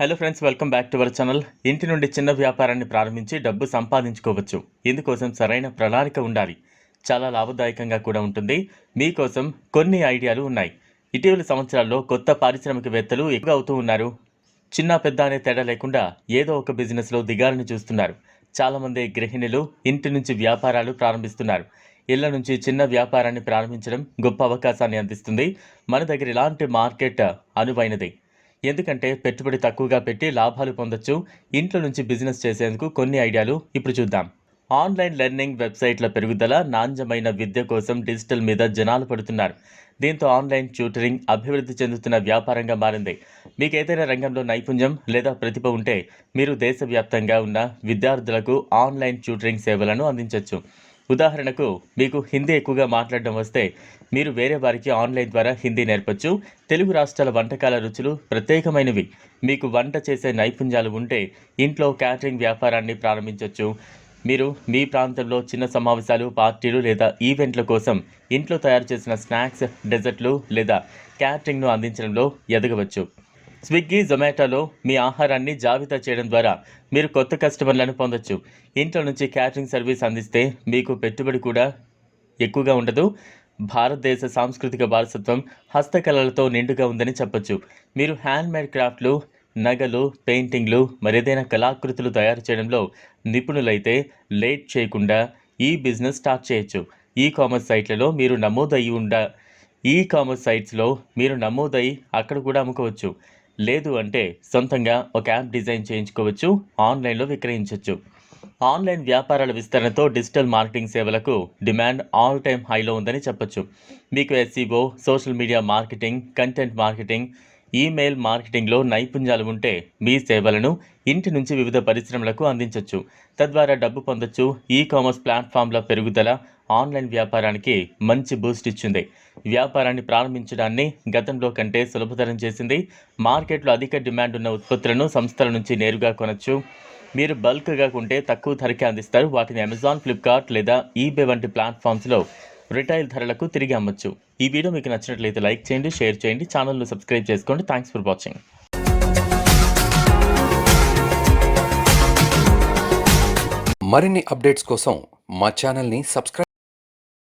Hello friends welcome back to our channel ఇంటి నుండి చిన్న వ్యాపారాన్ని ప్రారంభించి డబ్బు సంపాదించుకోవచ్చు. ఇందుకోసం సరైన ప్రణాళిక ఉండాలి. చాలా లాభదాయకంగా కూడా ఉంటుంది. మీకోసం కొన్ని ఐడియాలు ఉన్నాయి. ఇటీవలి సంవత్సరాల్లో కొత్త పారిశ్రామికవేత్తలు ఎక్కువ అవుతూ ఉన్నారు. చిన్న పెద్ద అనే తేడా లేకుండా ఏదో ఒక బిజినెస్లో దిగాలని చూస్తున్నారు. చాలామంది గృహిణులు ఇంటి నుంచి వ్యాపారాలు ప్రారంభిస్తున్నారు. ఇళ్ళ నుంచి చిన్న వ్యాపారాన్ని ప్రారంభించడం గొప్ప అవకాశాన్ని అందిస్తుంది. మన దగ్గర ఇలాంటి మార్కెట్ అనువైనది. ఎందుకంటే పెట్టుబడి తక్కువగా పెట్టి లాభాలు పొందొచ్చు. ఇంట్లో నుంచి బిజినెస్ చేసేందుకు కొన్ని ఐడియాలు ఇప్పుడు చూద్దాం. ఆన్లైన్ లెర్నింగ్ వెబ్సైట్ల పెరుగుదల నాణ్యమైన విద్య కోసం డిజిటల్ మీద జనాలు పడుతున్నారు. దీంతో ఆన్లైన్ ట్యూటరింగ్ అభివృద్ధి చెందుతున్న వ్యాపారంగా మారింది. మీకు ఏదైనా రంగంలో నైపుణ్యం లేదా ప్రతిభ ఉంటే మీరు దేశవ్యాప్తంగా ఉన్న విద్యార్థులకు ఆన్లైన్ ట్యూటరింగ్ సేవలను అందించవచ్చు ఉదాహరణకు మీకు హిందీ ఎక్కువగా మాట్లాడడం వస్తే మీరు వేరే వారికి ఆన్లైన్ ద్వారా హిందీ నేర్పచ్చు. తెలుగు రాష్ట్రాల వంటకాల రుచులు ప్రత్యేకమైనవి. మీకు వంట చేసే నైపుణ్యాలు ఉంటే ఇంట్లో క్యాటరింగ్ వ్యాపారాన్ని ప్రారంభించవచ్చు మీరు మీ ప్రాంతంలో చిన్న సమావేశాలు పార్టీలు లేదా ఈవెంట్ల కోసం ఇంట్లో తయారు చేసిన స్నాక్స్ డెజర్ట్లు లేదా క్యాటరింగ్ను అందించడంలో ఎదగవచ్చు. స్విగ్గీ జొమాటోలో మీ ఆహారాన్ని జాబితా చేయడం ద్వారా మీరు కొత్త కస్టమర్లను పొందొచ్చు. ఇంట్లో నుంచి క్యాటరింగ్ సర్వీస్ అందిస్తే మీకు పెట్టుబడి కూడా ఎక్కువగా ఉండదు. భారతదేశ సాంస్కృతిక వారసత్వం హస్తకళలతో నిండుగా ఉందని చెప్పొచ్చు. మీరు హ్యాండ్మేడ్ క్రాఫ్ట్లు నగలు పెయింటింగ్లు మరేదైనా కళాకృతులు తయారు చేయడంలో నిపుణులైతే లేట్ చేయకుండా ఈ బిజినెస్ స్టార్ట్ చేయొచ్చు. ఈ కామర్స్ సైట్లలో మీరు నమోదయ్యి ఉండ ఈ కామర్స్ సైట్స్లో మీరు నమోదై అక్కడ కూడా అమ్ముకోవచ్చు. లేదు అంటే సొంతంగా ఒక యాప్ డిజైన్ చేయించుకోవచ్చు ఆన్లైన్లో విక్రయించవచ్చు ఆన్లైన్ వ్యాపారాల విస్తరణతో డిజిటల్ మార్కెటింగ్ సేవలకు డిమాండ్ ఆల్ టైమ్ హైలో ఉందని చెప్పొచ్చు. మీకు SEO social media marketing content marketing email మార్కెటింగ్లో నైపుణ్యాలు ఉంటే మీ సేవలను ఇంటి నుంచి వివిధ పరిశ్రమలకు అందించవచ్చు తద్వారా డబ్బు పొందొచ్చు. ఈ కామర్స్ ప్లాట్ఫామ్ల పెరుగుదల ఆన్లైన్ వ్యాపారానికి మంచి బూస్ట్ ఇచ్చింది. వ్యాపారాన్ని ప్రారంభించడాన్ని గతంలో కంటే సులభతరం చేసింది. మార్కెట్లో అధిక డిమాండ్ ఉన్న ఉత్పత్తులను సంస్థల నుంచి నేరుగా కొనచ్చు. మీరు బల్క్గా కొంటే తక్కువ ధరకే అందిస్తారు. వాటిని అమెజాన్ ఫ్లిప్కార్ట్ లేదా ఈబే వంటి ప్లాట్ఫామ్స్లో రిటైల్ ధరలకు తిరిగి అమ్మొచ్చు. ఈ వీడియో మీకు నచ్చినట్లయితే లైక్ చేయండి షేర్ చేయండి ఛానల్ను సబ్స్క్రైబ్ చేసుకోండి. Thanks for watching. మరిన్ని అప్డేట్స్ కోసం మా ఛానల్ని సబ్స్క్రైబ్